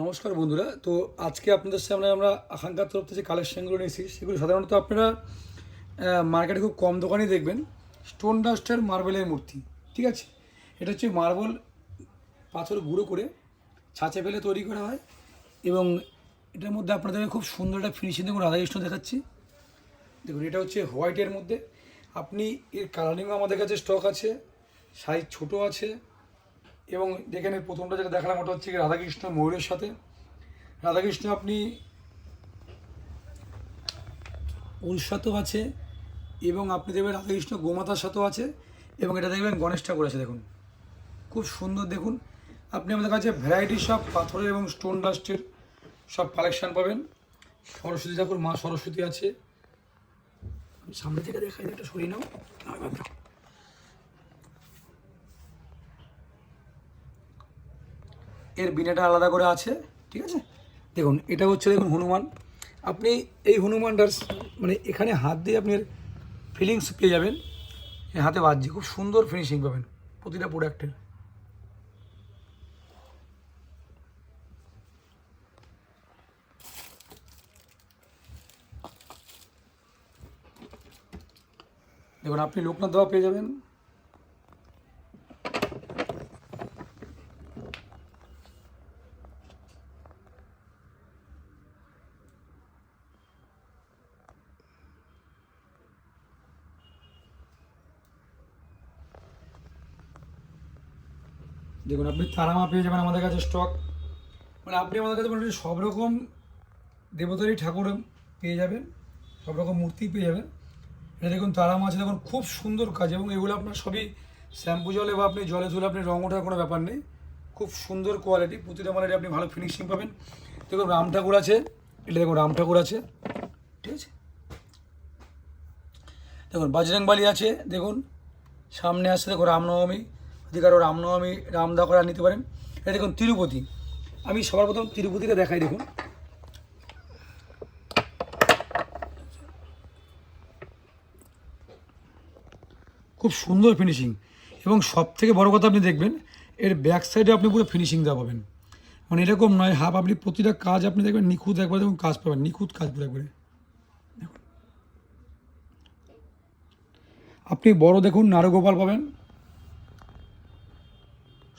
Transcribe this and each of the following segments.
নমস্কার বন্ধুরা। তো আজকে আপনাদের সামনে আমরা আকাঙ্ক্ষার তরফ থেকে যে কালেকশানগুলো নিয়েছি, সেগুলো সাধারণত আপনারা মার্কেটে খুব কম দোকানেই দেখবেন। স্টোন ডাস্টের মার্বেলের মূর্তি, ঠিক আছে? এটা হচ্ছে মার্বেল পাথর গুঁড়ো করে ছাঁচে ফেলে তৈরি করা হয় এবং এটার মধ্যে আপনাদের খুব সুন্দর একটা ফিনিশিং দেখুন রাধাকৃষ্ণ দেখাচ্ছি। দেখুন, এটা হচ্ছে হোয়াইটের মধ্যে। আপনি এর কালারিংও আমাদের কাছে স্টক আছে সাইজ ছোট আছে এবং যেখানে প্রথমটা যেটা দেখালাম ওটা হচ্ছে রাধাকৃষ্ণ ময়ূরের সাথে। রাধাকৃষ্ণ আপনি উল সাথেও আছে এবং আপনি দেখবেন রাধাকৃষ্ণ গোমাতার সাথেও আছে এবং এটা দেখবেন গণেশ ঠাকুর আছে, দেখুন। খুব সুন্দর, দেখুন। আপনি আমাদের কাছে ভ্যারাইটি সব পাথরের এবং স্টোন ডাস্টের সব কালেকশান পাবেন। সরস্বতী ঠাকুর, মা সরস্বতী আছে। সামনে থেকে দেখাই একটা সরিয়ে নাও না, এবার দাও। এর বিনাটা আলাদা করে আছে, ঠিক আছে? দেখুন, এটা হচ্ছে দেখুন হনুমান। আপনি এই হনুমানটার মানে এখানে হাত দিয়ে আপনি ফিলিংস পেয়ে যাবেন। হাতে বাজছে, খুব সুন্দর ফিনিশিং পাবেন প্রতিটা প্রোডাক্টের দেখুন, আপনি লোকনাথ দেওয়া পেয়ে যাবেন। দেখুন, আপনি তারামা পেয়ে যাবেন আমাদের কাছে স্টক মানে আপনি আমাদের কাছে মোটামুটি সব রকম দেবতারই ঠাকুর পেয়ে যাবেন, সব রকম মূর্তি পেয়ে যাবেন। এটা দেখুন তারামা আছে, দেখুন, খুব সুন্দর কাজ এবং এগুলো আপনার সবই শ্যাম্পু জলে বা আপনি জলে ধুলে আপনি রং ওঠার কোনো ব্যাপার নেই। খুব সুন্দর কোয়ালিটি প্রতিটা মালের আপনি ভালো ফিনিশিং পাবেন। দেখুন, রাম ঠাকুর আছে, এটা দেখুন, রাম ঠাকুর আছে, ঠিক আছে? দেখুন, বাজরংবালি আছে, দেখুন, সামনে আসছে, দেখুন, রামনবমী। যদি কারও রামনবমী রামদা করে নিতে পারেন। এটা দেখুন তিরুপতি। আমি সবার প্রথম তিরুপতিটা দেখাই, দেখুন। খুব সুন্দর ফিনিশিং এবং সব থেকে বড় কথা আপনি দেখবেন, এর ব্যাক সাইডে আপনি পুরো ফিনিশিং দেওয়া পাবেন। মানে এরকম নয় হাফ আপনি প্রতিটা কাজ আপনি দেখবেন নিখুঁত একবার দেখুন কাজ পাবেন, নিখুঁত কাজ পুরো একবারে। আপনি বড় দেখুন, নারগোপাল পাবেন।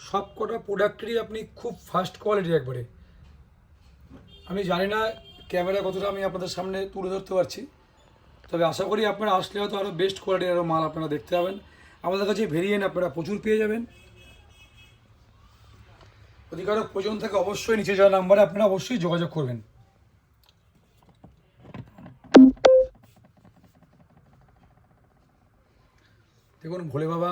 সব কটা প্রোডাক্টেরই আপনি খুব ফার্স্ট কোয়ালিটি একবারে। আমি জানি না ক্যামেরা কতটা আমি আপনাদের সামনে তুলে ধরতে পারছি, তবে আশা করি আপনারা আসলে হয়তো আরও বেস্ট কোয়ালিটির আরও মাল আপনারা দেখতে পাবেন। আমাদের কাছে ভেরিয়েন্ট আপনারা প্রচুর পেয়ে যাবেন। কারও প্রয়োজন থাকে অবশ্যই নিচে যাওয়া নাম্বারে আপনারা অবশ্যই যোগাযোগ করবেন। দেখুন ভোলে বাবা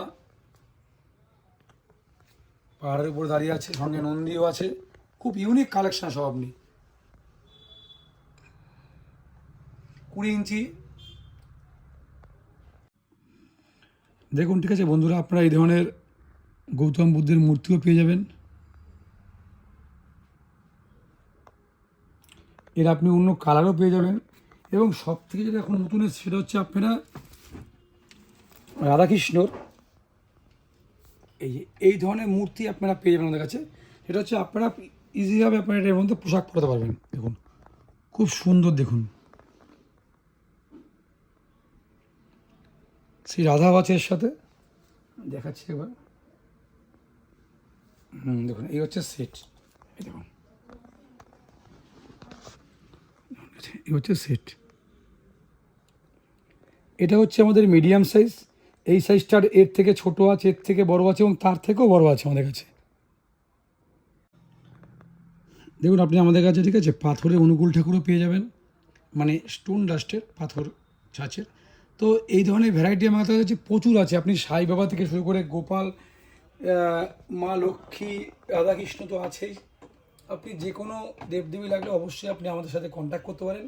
পাহাড়ের উপর দাঁড়িয়ে আছে, সঙ্গে নন্দীও আছে। খুব ইউনিক কালেকশন সব আপনি। কুড়ি ইঞ্চি। দেখুন, ঠিক আছে বন্ধুরা, আপনারা এই ধরনের গৌতম বুদ্ধের মূর্তিও পেয়ে যাবেন। এর আপনি অন্য কালারও পেয়ে যাবেন। এবং সব থেকে যেটা এখন নতুন সেটা হচ্ছে আপনারা রাধাকৃষ্ণর এই যে, এই ধরনের মূর্তি আপনারা পেয়ে যাবেন আমাদের কাছে। সেটা হচ্ছে আপনারা ইজিভাবে আপনারা এর মধ্যে পোশাক পরাতে পারবেন। দেখুন, খুব সুন্দর দেখুন। শ্রী রাধা এর সাথে, দেখাচ্ছি এবার হুম, দেখুন, এই হচ্ছে সেট এই দেখুন। এই হচ্ছে সেট এটা হচ্ছে আমাদের মিডিয়াম সাইজ এই সাইজটার এর থেকে ছোট আছে, এর থেকে বড় আছে এবং তার থেকেও বড় আছে আমাদের কাছে। দেখুন, আপনি আমাদের কাছে, ঠিক আছে, পাথরের অনুকূল ঠাকুরও পেয়ে যাবেন। মানে স্টোন ডাস্টের পাথর ছাঁচের তো এই ধরনের ভ্যারাইটি আমাদের কাছে প্রচুর আছে। আপনি সাই বাবা থেকে শুরু করে গোপাল মা লক্ষ্মী, রাধাকৃষ্ণ তো আছেই। আপনি যে কোনো দেবদেবী লাগলে অবশ্যই আপনি আমাদের সাথে কন্ট্যাক্ট করতে পারেন।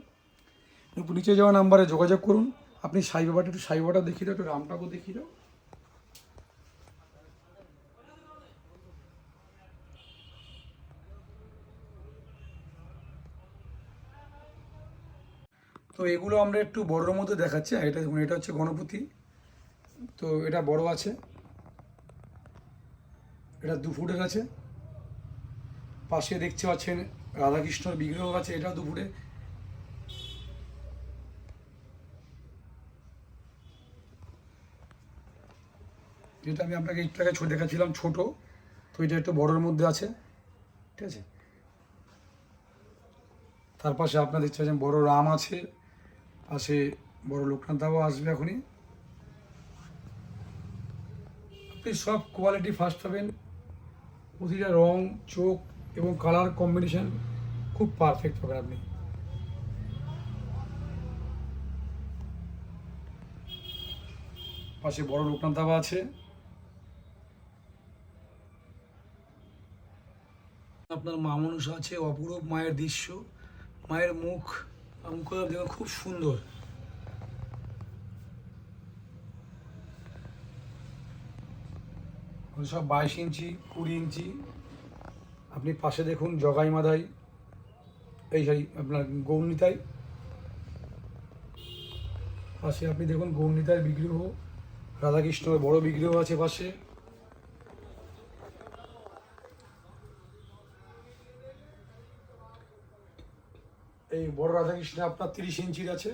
নিচে যাওয়া নাম্বারে যোগাযোগ করুন। আপনি সাই বাবাটা একটু সাই বাবাটা দেখিয়ে একটু রাম ঠাকুর দেখিয়ে দাও। তো এগুলো আমরা একটু বড়োর মধ্যে দেখাচ্ছি, আর এটা দেখুন এটা হচ্ছে গণপতি। তো এটা বড় আছে। এটা দু ফুটের আছে। পাশে দেখতে পাচ্ছেন রাধাকৃষ্ণর বিগ্রহ আছে, এটাও দুপুরে যেটা আমি আপনাকে একটু আগে ছোট দেখাচ্ছিলাম ছোট, তো এটা একটু বড়োর মধ্যে আছে। ঠিক আছে? তার পাশে আপনার দেখতে পাচ্ছেন বড় রাম আছে, পাশে বড় লোকনাথ দাও আসবে এখনই। আপনি সব কোয়ালিটি ফার্স্ট পাবেন। প্রতিটা রং, চোখ এবং কালার কম্বিনেশন খুব পারফেক্ট পাবেন আপনি। পাশে বড় লোকনাথ আছে। আপনার মা মানুষ আছে, অপরূপ মায়ের দৃশ্য, মায়ের মুখ মুখ দেখুন খুব সুন্দর। সব বাইশ ইঞ্চি, কুড়ি ইঞ্চি। আপনি পাশে দেখুন জগাই মাদাই, এই সরি আপনার গৌরনীতাই। পাশে আপনি দেখুন গৌরনীতার বিগ্রহ, রাধাকৃষ্ণের বড় বিগ্রহ আছে পাশে। এই বড় রাধাকৃষ্ণ আপনার তিরিশ ইঞ্চির আছে?